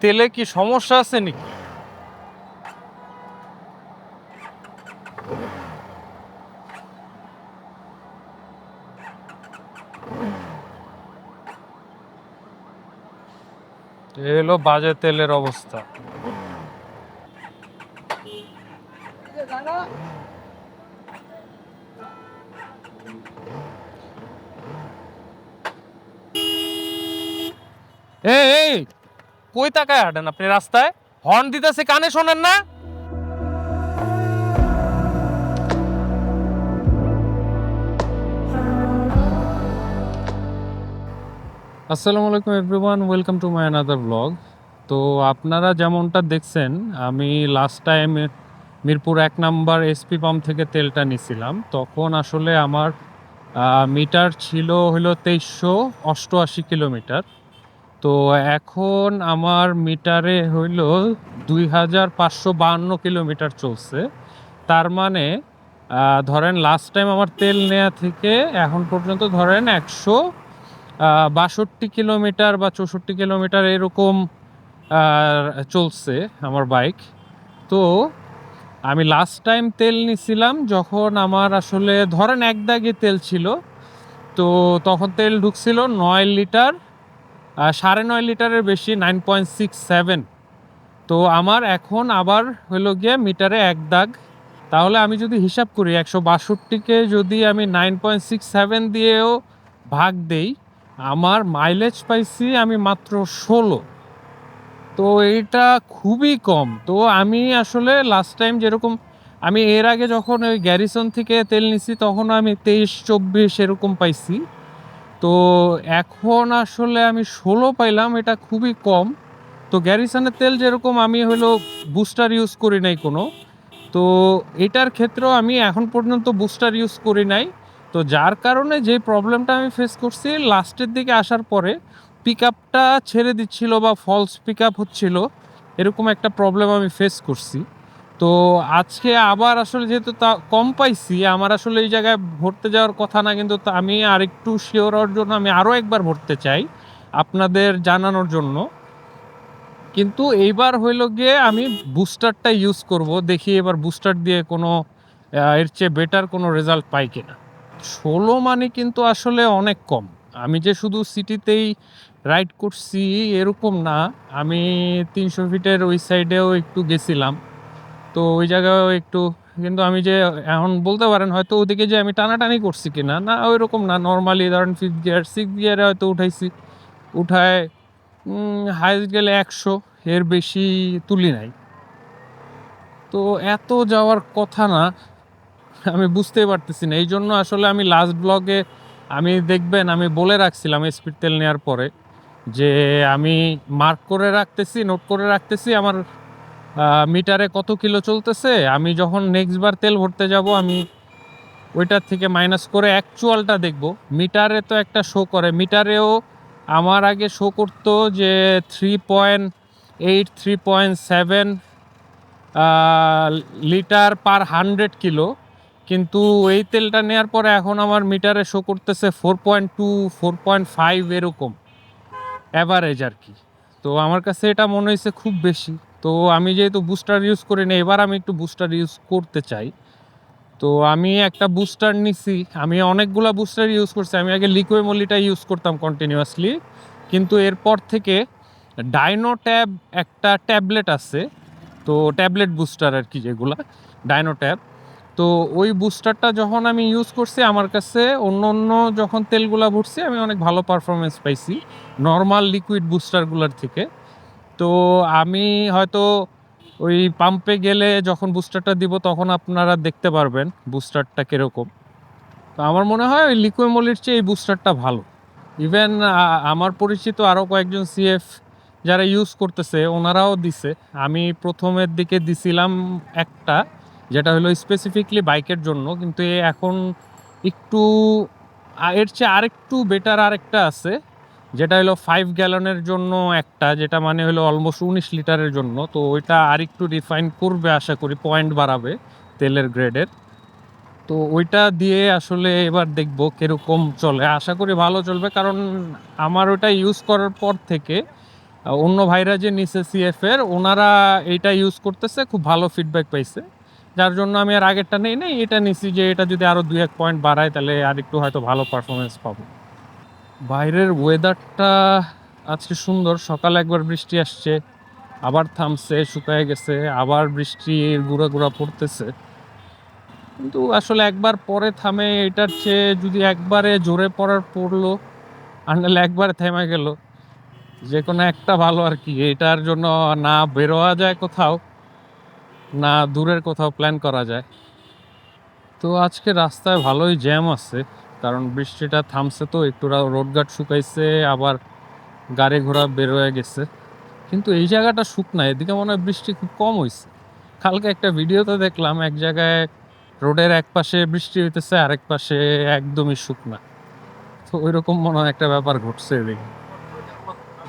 তেলে কি সমস্যা আছে নাকি? এ হলো বাজে তেলের অবস্থা। এই কই তাকায় হাঁটেন আপনি? রাস্তায়? হর্ন দিতেছে, কানে শোনেন না? আসসালামু আলাইকুম everyone welcome to my another blog তো আপনারা যেমনটা দেখছেন, আমি লাস্ট টাইম মিরপুর এক নাম্বার এসপি পাম্প থেকে তেলটা নিছিলাম। তখন আসলে আমার মিটার ছিল হলো তেইশশো অষ্টআশি কিলোমিটার। তো এখন আমার মিটারে হইল দুই হাজার পাঁচশো বাহান্ন কিলোমিটার চলছে। তার মানে ধরেন লাস্ট টাইম আমার তেল নেওয়া থেকে এখন পর্যন্ত ধরেন একশো বাষট্টি কিলোমিটার বা চৌষট্টি কিলোমিটার এরকম চলছে আমার বাইক। তো আমি লাস্ট টাইম তেল নিছিলাম যখন আমার আসলে ধরেন এক দাগে তেল ছিল, তো তখন তেল ঢুকছিল নয় লিটার সাড়ে নয় লিটারের বেশি, নাইন পয়েন্ট সিক্স সেভেন। তো আমার এখন আবার হলো গিয়ে মিটারে এক দাগ। তাহলে আমি যদি হিসাব করি, একশো বাষট্টিকে যদি আমি নাইন পয়েন্ট সিক্স সেভেন দিয়েও ভাগ দেই, আমার মাইলেজ পাইছি আমি মাত্র ষোলো। তো এটা খুবই কম। তো আমি আসলে লাস্ট টাইম যেরকম, আমি এর আগে যখন ওই গ্যারিসন থেকে তেল নিছি তখন আমি তেইশ, চব্বিশ এরকম পাইছি। তো এখন আসলে আমি ষোলো পাইলাম, এটা খুবই কম। তো গ্যারিসানের তেল যেরকম আমি হলো বুস্টার ইউজ করি নাই কোনো, তো এটার ক্ষেত্রেও আমি এখন পর্যন্ত বুস্টার ইউজ করি নাই। তো যার কারণে যে প্রবলেমটা আমি ফেস করছি লাস্টের দিকে আসার পরে পিক আপটা ছেড়ে দিচ্ছিল বা ফলস পিক আপ হচ্ছিল, এরকম একটা প্রবলেম আমি ফেস করছি। তো আজকে আবার আসলে যেহেতু তা কম পাইছি, আমার আসলে এই জায়গায় ভরতে যাওয়ার কথা না, কিন্তু আমি আরেকটু শিওর হওয়ার জন্য আমি আরও একবার ভরতে চাই আপনাদের জানানোর জন্য। কিন্তু এইবার হইল গিয়ে আমি বুস্টারটা ইউজ করব, দেখি এবার বুস্টার দিয়ে কোনো এর চেয়ে বেটার কোনো রেজাল্ট পাই কিনা। ষোলো মানে কিন্তু আসলে অনেক কম। আমি যে শুধু সিটিতেই রাইড করছি এরকম না, আমি তিনশো ফিটের ওই সাইডেও একটু গেছিলাম। তো ওই জায়গায়ও একটু, কিন্তু আমি যে এখন বলতে পারেন হয়তো ওদিকে যে আমি টানাটানি করছি কিনা, না ওই রকম না। নর্মালি ধরেন ফিফথ গিয়ার সিক্স গিয়ারে হয়তো উঠাইছি। উঠায় হাইস্ট গেলে একশো, এর বেশি তুলি নাই। তো এত যাওয়ার কথা না, আমি বুঝতেই পারতেছি না। এই জন্য আসলে আমি লাস্ট ব্লগে আমি দেখবেন, আমি বলে রাখছিলাম স্পিড তেল নেওয়ার পরে যে আমি মার্ক করে রাখতেছি নোট করে রাখতেছি, আমার মিটারে কত কিলো চলতেছে? আমি যখন নেক্সট বার তেল ভরতে যাব, আমি ওইটার থেকে মাইনাস করে অ্যাকচুয়ালটা দেখব। মিটারে তো একটা শো করে। মিটারেও আমার আগে শো করতো যে three point eight three point seven litre per hundred kilo. কিন্তু এই তেলটা নেওয়ার পরে এখন আমার মিটারে শো করতেছে four point two four point five এরকম। অ্যাভারেজ আর কি। তো আমার কাছে এটা মনে হয়েছে খুব বেশি। তো আমি যেহেতু বুস্টার ইউজ করি না এবার আমি একটু বুস্টার ইউজ করতে চাই। তো আমি একটা বুস্টার নিছি, আমি অনেকগুলো বুস্টার ইউজ করছি, আমি আগে লিকুইমলিটা ইউজ করতাম কন্টিনিউয়াসলি কিন্তু এরপর থেকে ডাইনো ট্যাব একটা ট্যাবলেট আছে, তো ট্যাবলেট বুস্টার আর কি যেগুলা ডাইনো ট্যাব তো ওই বুস্টারটা যখন আমি ইউজ করছি, আমার কাছে অন্য অন্য যখন তেলগুলা ভরছি, আমি অনেক ভালো পারফরমেন্স পাইছি নর্মাল লিকুইড বুস্টারগুলোর থেকে। তো আমি হয়তো ওই পাম্পে গেলে যখন বুস্টারটা দিব তখন আপনারা দেখতে পারবেন বুস্টারটা কীরকম। তো আমার মনে হয় ওই লিকুইমলির চেয়ে এই বুস্টারটা ভালো। ইভেন আমার পরিচিত আরও কয়েকজন সিএফ যারা ইউজ করতেছে, ওনারাও দিছে। আমি প্রথমের দিকে দিছিলাম একটা, যেটা হলো স্পেসিফিকলি বাইকের জন্য, কিন্তু এখন একটু এর চেয়ে আরেকটু বেটার আরেকটা আছে। যেটা হলো ফাইভ গ্যালনের জন্য একটা, যেটা মানে হলো অলমোস্ট উনিশ লিটারের জন্য। তো ওইটা আরেকটু রিফাইন করবে আশা করি পয়েন্ট বাড়াবে তেলের গ্রেডের তো ওইটা দিয়ে আসলে এবার দেখব কীরকম চলে। আশা করি ভালো চলবে, কারণ আমার ওটা ইউজ করার পর থেকে অন্য ভাইরা যে নিচে সিএফ এর, ওনারা এইটা ইউজ করতেছে, খুব ভালো ফিডব্যাক পাইছে। যার জন্য আমি আর আগেরটা নেই নাই, এটা নিছি যে এটা যদি আরও দুই এক পয়েন্ট বাড়ায়, তাহলে আর একটু হয়তো ভালো পারফরমেন্স পাবো। বাইরের ওয়েদারটা আজকে সুন্দর, সকালে একবার বৃষ্টি আসছে, আবার থামছে, শুকায় গেছে, আবার বৃষ্টির গুঁড়া গুঁড়া পড়তেছে। কিন্তু আসলে একবার পরে থামে এটার চেয়ে যদি একবারে জোরে পড়ার পড়ল, আর নাহলে একবারে থেমে গেল, যে কোনো একটা ভালো আর কি। এটার জন্য না বেরোয়া যায় কোথাও, না দূরের কোথাও প্ল্যান করা যায়। তো আজকে রাস্তায় ভালোই জ্যাম আছে। কারণ বৃষ্টিটা থামছে তো, একটু রোডঘাট শুকাইছে, আবার গাড়ি ঘোড়া বের হয়ে গেছে। কিন্তু এই জায়গাটা শুকনা এদিকে মনে হয় বৃষ্টি খুব কম হয়েছে কালকে একটা ভিডিওতে দেখলাম, এক জায়গায় রোডের এক পাশে বৃষ্টি হইতেছে, আরেক পাশে একদমই শুকনা তো ওইরকম মনে হয় একটা ব্যাপার ঘটছে এদিকে।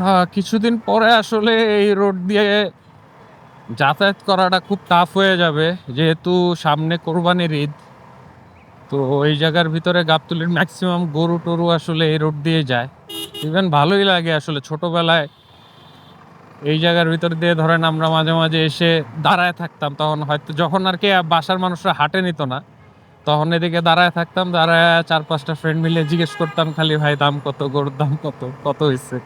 হ্যাঁ কিছুদিন পরে আসলে এই রোড দিয়ে যাতায়াত করাটা খুব টাফ হয়ে যাবে, যেহেতু সামনে কোরবানির ঈদ। তো ওই জায়গার ভিতরে গাবতলির ম্যাক্সিমাম গরু টরু আসলে এই রোড দিয়ে যায়। ইভেন ভালোই লাগে আসলে ছোটবেলায়। এই জায়গার ভিতর দিয়ে ধরেন আমরা মাঝে মাঝে এসে দাঁড়ায় থাকতাম, তখন হয়তো যখন আর কি বাসার মানুষরা হাটে নিত না, তখন এদিকে দাঁড়ায় থাকতাম, দাঁড়ায় চার পাঁচটা ফ্রেন্ড মিলে জিজ্ঞেস করতাম, খালি ভাই, দাম কত? গরুর দাম কত? কত হয়েছে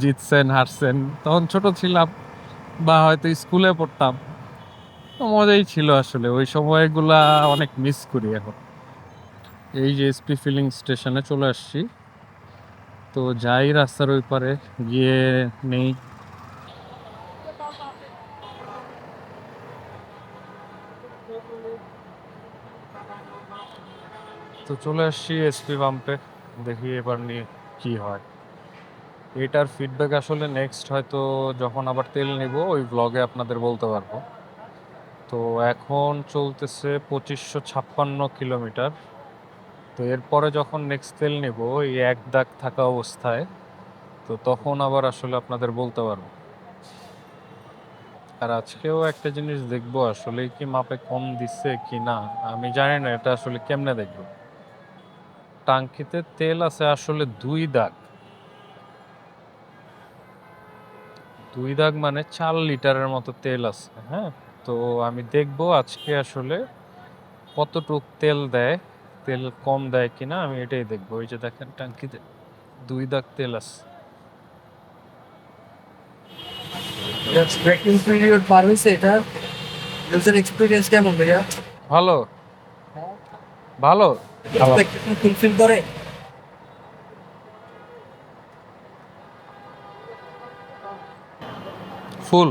জিতছেন, হারছেন? তখন ছোট ছিলাম বা হয়তো স্কুলে পড়তাম। মজাই ছিল আসলে, ওই সময়গুলা অনেক মিস করি এখন। এই যে এসপি ফিলিং স্টেশনে চলে আসছি। তো যাই রাস্তার ওই পারে, গিয়ে নেই। তো চলে আসছি এসপি পাম্পে দেখি এবার নিয়ে কি হয়। এটার ফিডব্যাক আসলে নেক্সট হয়তো যখন আবার তেল নিব, ওই ব্লগে আপনাদের বলতে পারব। তো এখন চলতেছে পঁচিশশো ছাপ্পান্ন কিলোমিটার। তো এরপরে যখন নেক্সট তেল নেব, এই এক দাগ থাকা অবস্থায়, তো তখন আবার আসলে আপনাদের বলতে পারব। আর আজকেও একটা জিনিস দেখব আসলে কি মাপে কম দিচ্ছে কি না, আমি জানি না এটা আসলে কেমনে দেখব। টাঙ্কিতে তেল আছে আসলে দুই দাগ। দুই দাগ মানে চার লিটারের মতো তেল আছে হ্যাঁ? তো আমি দেখব আজকে আসলে কতটুক তেল দেয়। তেল কম দেয় কিনা আমি এটাই দেখব। ওই যে দেখেন টাঙ্কিতে দুই দাগ তেল আছে। ব্রেকিং পিরিয়ড পার হয়েছে এটা ইউজার এক্সপিরিয়েন্স কেমন ভাইয়া? ভালো। ভালো? এক্সপেকটেশন ফুলফিল করে? ফুল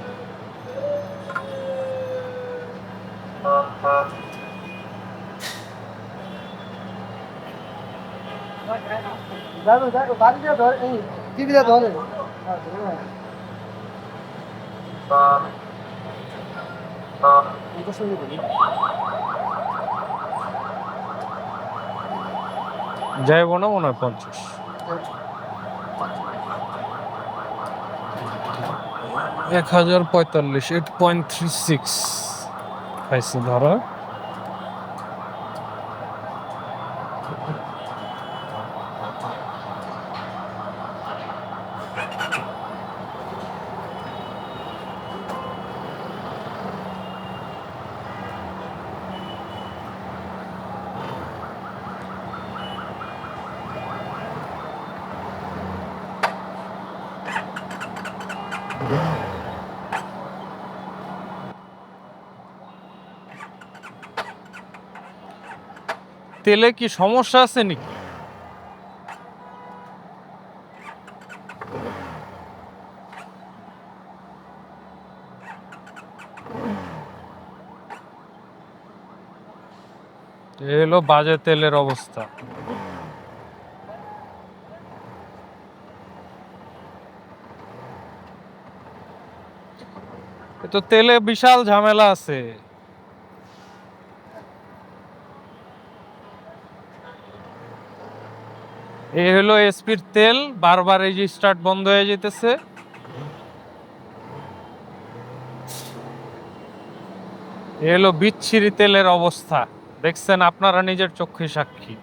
টিভিটা ধরে যাইব না মনে হয় পঞ্চাশ এক হাজার পঁয়তাল্লিশ এইট পয়েন্ট থ্রি সিক্স খাইছে ধরা তেলে কি সমস্যা আছে নাকি? এলো বাজে তেলের অবস্থা। তো তেলে বিশাল ঝামেলা আছে। এই হলো এসপির তেল, বারবার এই যে স্টার্ট বন্ধ হয়ে যেতেছে। এ হলো বিচ্ছিরি তেলের অবস্থা। দেখছেন আপনারা নিজের চোখে সাক্ষী।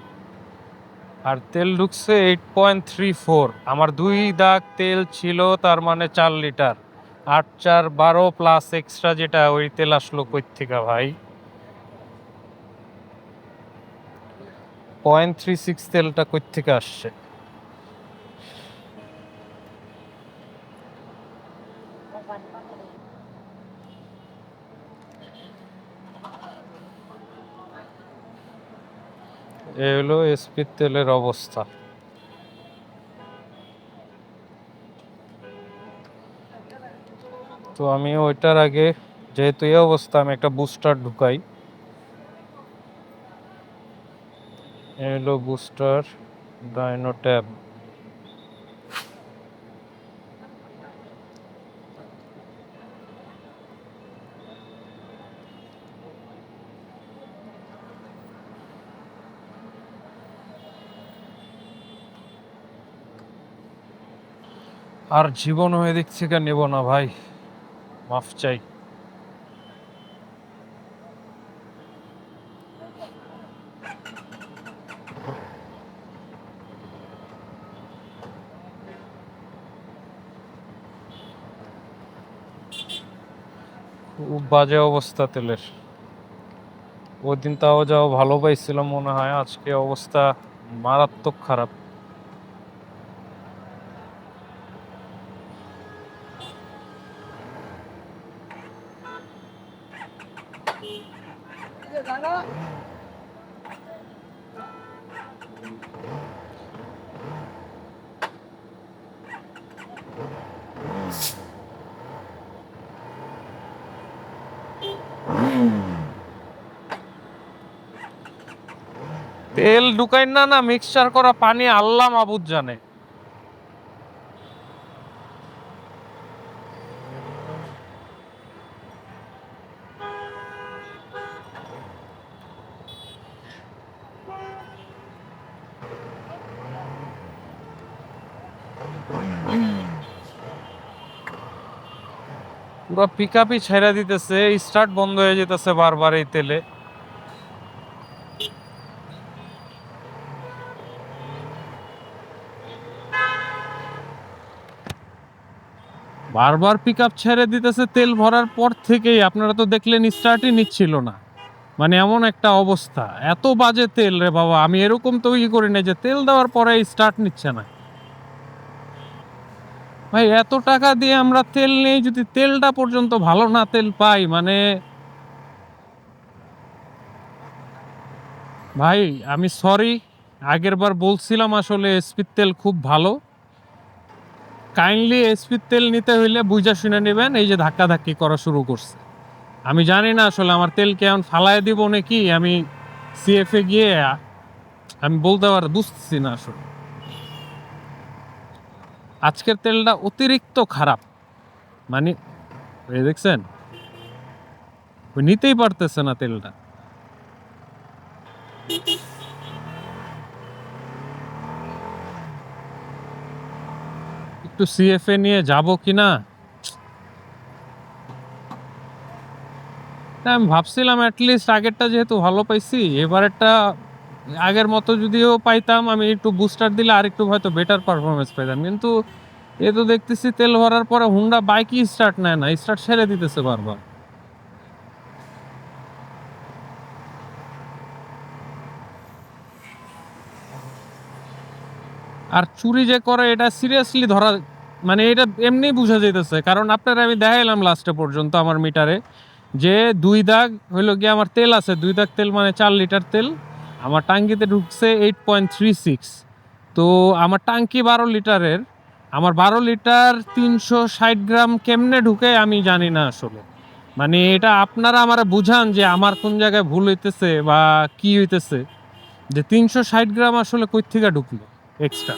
আর তেল ঢুকছে এইট পয়েন্ট থ্রি ফোর আমার দুই দাগ তেল ছিল, তার মানে চার লিটার। আট চার বারো প্লাস এক্সট্রা যেটা, ওই তেল আসলো কই ভাই। পয়েন্ট থ্রি সিক্স তেলটা কই থেকে আসছে? এ হলো এসপির তেলের অবস্থা। তো আমি ওইটার আগে, যেহেতু এই অবস্থা আমি একটা বুস্টার ঢুকাই এ হলো বুস্টার ডাইনো ট্যাব। আর জীবন হয়ে দিক থেকে নেব না ভাই? মাফ চাই। বাজে অবস্থা তেলের। ওই দিন তাও যাও ভালো পাইছিলাম মনে হয়, আজকে অবস্থা মারাত্মক খারাপ। তেল ঢুকাই না না মিক্সচার করা পানি আল্লাহ মাবুদ জানে। পুরো পিক আপই ছেড়ে দিতেছে স্টার্ট বন্ধ হয়ে যেতেছে বারবার এই তেলে। বারবার পিক আপ ছেড়ে দিতেছে, তেল ভরার পর থেকেই আপনারা তো দেখলেন স্টার্টই নিচ্ছিল না। মানে এমন একটা অবস্থা। এত বাজে তেল রে বাবা, আমি এরকম তো ই করি না যে তেল দেওয়ার পরে স্টার্ট নিচ্ছে না। ভাই, এত টাকা দিয়ে আমরা তেল নেই, যদি তেলটা পর্যন্ত ভালো না তেল পাই মানে ভাই, আমি সরি আগের বার বলছিলাম আসলে এসপির তেল খুব ভালো। কাইন্ডলি এসপির তেল নিতে হইলে বুঝা শুনে নেবেন, এই যে ধাক্কা ধাক্কি করা শুরু করছে। আমি জানি না আসলে আমার তেল কেমন ফালায় দিব নাকি, আমি সিএফে গিয়ে আমি বলতে পার, বুঝতেছি না আসলে। আজকের তেলটা অতিরিক্ত খারাপ। মানে দেখছেন? নিতেই পারতেছে না তেলটা। একটু সিএফএ নিয়ে যাব কি না না, আমি ভাবছিলাম অ্যাটলিস্ট আগেরটা যেহেতু ভালো পাইছি এবারেরটা আগের মতো যদিও পাইতাম আমি একটু বুস্টার দিলে আর একটু হয়তো বেটার পারফরমেন্স পাইতাম। কিন্তু এ তো দেখতেছি তেল ভরার পরে হুন্ডা বাইকই স্টার্ট নেয় না স্টার্ট ছেড়ে দিতেছে বারবার। আর চুরি যে করে, এটা সিরিয়াসলি ধরা মানে এটা এমনি বোঝা যেতেছে কারণ আপনারা আমি দেখাইলাম লাস্টে পর্যন্ত আমার মিটারে যে দুই দাগ হইল গিয়ে আমার তেল আছে। দুই দাগ তেল মানে চার লিটার তেল। আমার টাঙ্কিতে ঢুকছে এইট পয়েন্ট থ্রি সিক্স তো আমার টাঙ্কি বারো লিটারের, আমার বারো লিটার তিনশো ষাট গ্রাম কেমনে ঢুকে আমি জানি না আসলে। মানে এটা আপনারা আমার বুঝান যে আমার কোন জায়গায় ভুল হইতেছে বা কি হইতেছে। যে তিনশো ষাট গ্রাম আসলে কই থেকে ঢুকলো? এক্সট্রা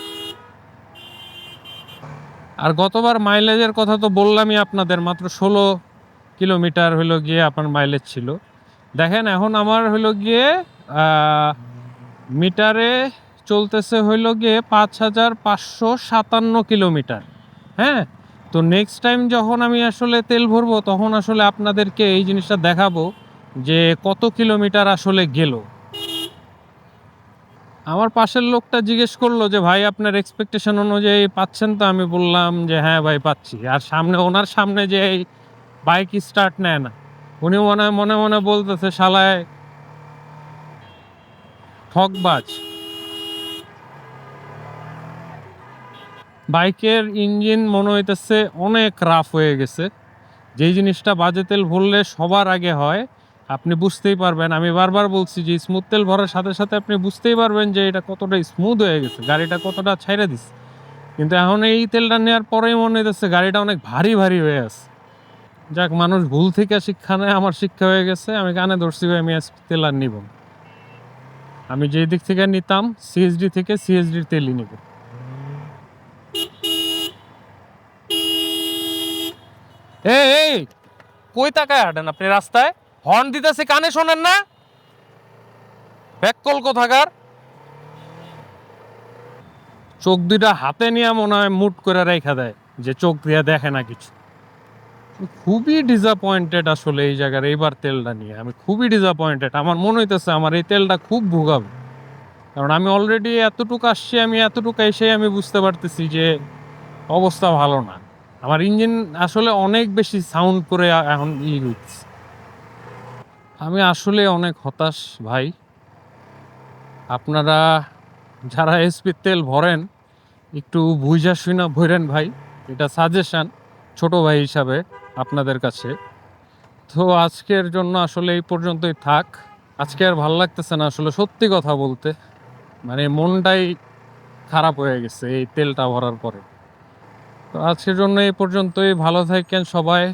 আর গতবার মাইলেজের কথা তো বললামই আপনাদের, মাত্র ষোলো কিলোমিটার হলো গিয়ে আপনার মাইলেজ ছিল। দেখেন, এখন আমার হলো গিয়ে মিটারে চলতেছে হইল গিয়ে পাঁচ হাজার পাঁচশো সাতান্ন কিলোমিটার। হ্যাঁ তো নেক্সট টাইম যখন আমি আসলে তেল ভরবো, তখন আসলে আপনাদেরকে এই জিনিসটা দেখাবো যে কত কিলোমিটার আসলে গেল। আমার পাশের লোকটা জিজ্ঞেস করল যে, ভাই, আপনার এক্সপেকটেশন অনুযায়ী পাচ্ছেন তো? আমি বললাম যে হ্যাঁ ভাই, পাচ্ছি। আর সামনে, ওনার সামনে যে এই বাইক স্টার্ট নেয় না, উনি মনে মনে মনে বলতেছে, শালায়, ঠকবাজ। বাইকের ইঞ্জিন মনে হইতেছে অনেক রাফ হয়ে গেছে। যেই জিনিসটা বাজে তেল ভরলে সবার আগে হয় আপনি বুঝতেই পারবেন। আমি বারবার বলছি যে স্মুথ তেল ভরার সাথে সাথে আপনি বুঝতেই পারবেন যে, এটা কতটা স্মুথ হয়ে গেছে। গাড়িটা কতটা ছাইড়ে দিচ্ছে কিন্তু এখন এই তেলটা নেওয়ার পরেই মনে হইতেছে গাড়িটা অনেক ভারী ভারী হয়ে আছে। যাক, মানুষ ভুল থেকে শিক্ষা নেয়, আমার শিক্ষা হয়ে গেছে। আমি কানে ধরছি আমি তেল আর নিব আমি যেই দিক থেকে নিতাম সিএসডি থেকে সিএসডির তেলই নিব। এই, কই তাকায় হাঁটেন আপনি? রাস্তায়? হর্ন দিতেছে, কানে শোনেন না। ব্যাককল কোথাকার? চোখ দুইটা হাতে নিয়ে মনে হয় মুট করে রেখা দেয়, যে চোখ দিয়ে দেখে না কিছু। খুবই ডিসঅ্যাপয়েন্টেড আসলে এই জায়গার, এইবার তেলটা নিয়ে। আমি খুবই ডিসঅ্যাপয়েন্টেড আমার মনে হইতেছে আমার এই তেলটা খুব ভোগাবে। কারণ আমি অলরেডি এতটুকু আসছি, আমি এতটুকু এসে আমি বুঝতে পারতেছি যে অবস্থা ভালো না। আমার ইঞ্জিন আসলে অনেক বেশি সাউন্ড করে এখন ই হচ্ছে আমি আসলে অনেক হতাশ, ভাই। আপনারা যারা এসপি তেল ভরেন, একটু বুঝা শুনা ভরেন, ভাই। এটা সাজেশান ছোট ভাই হিসাবে আপনাদের কাছে। তো আজকের জন্য আসলে এই পর্যন্তই থাক। আজকে আর ভালো লাগতেছে না আসলে সত্যি কথা বলতে। মানে মনটাই খারাপ হয়ে গেছে এই তেলটা ভরার পরে। তো আজকের জন্য এই পর্যন্তই। ভালো থাকেন সবাই।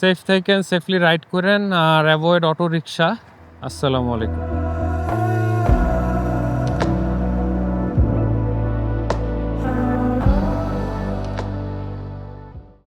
সেফ থাকেন সেফলি রাইড করেন আর অ্যাভয়েড অটো রিক্সা আসসালামু আলাইকুম।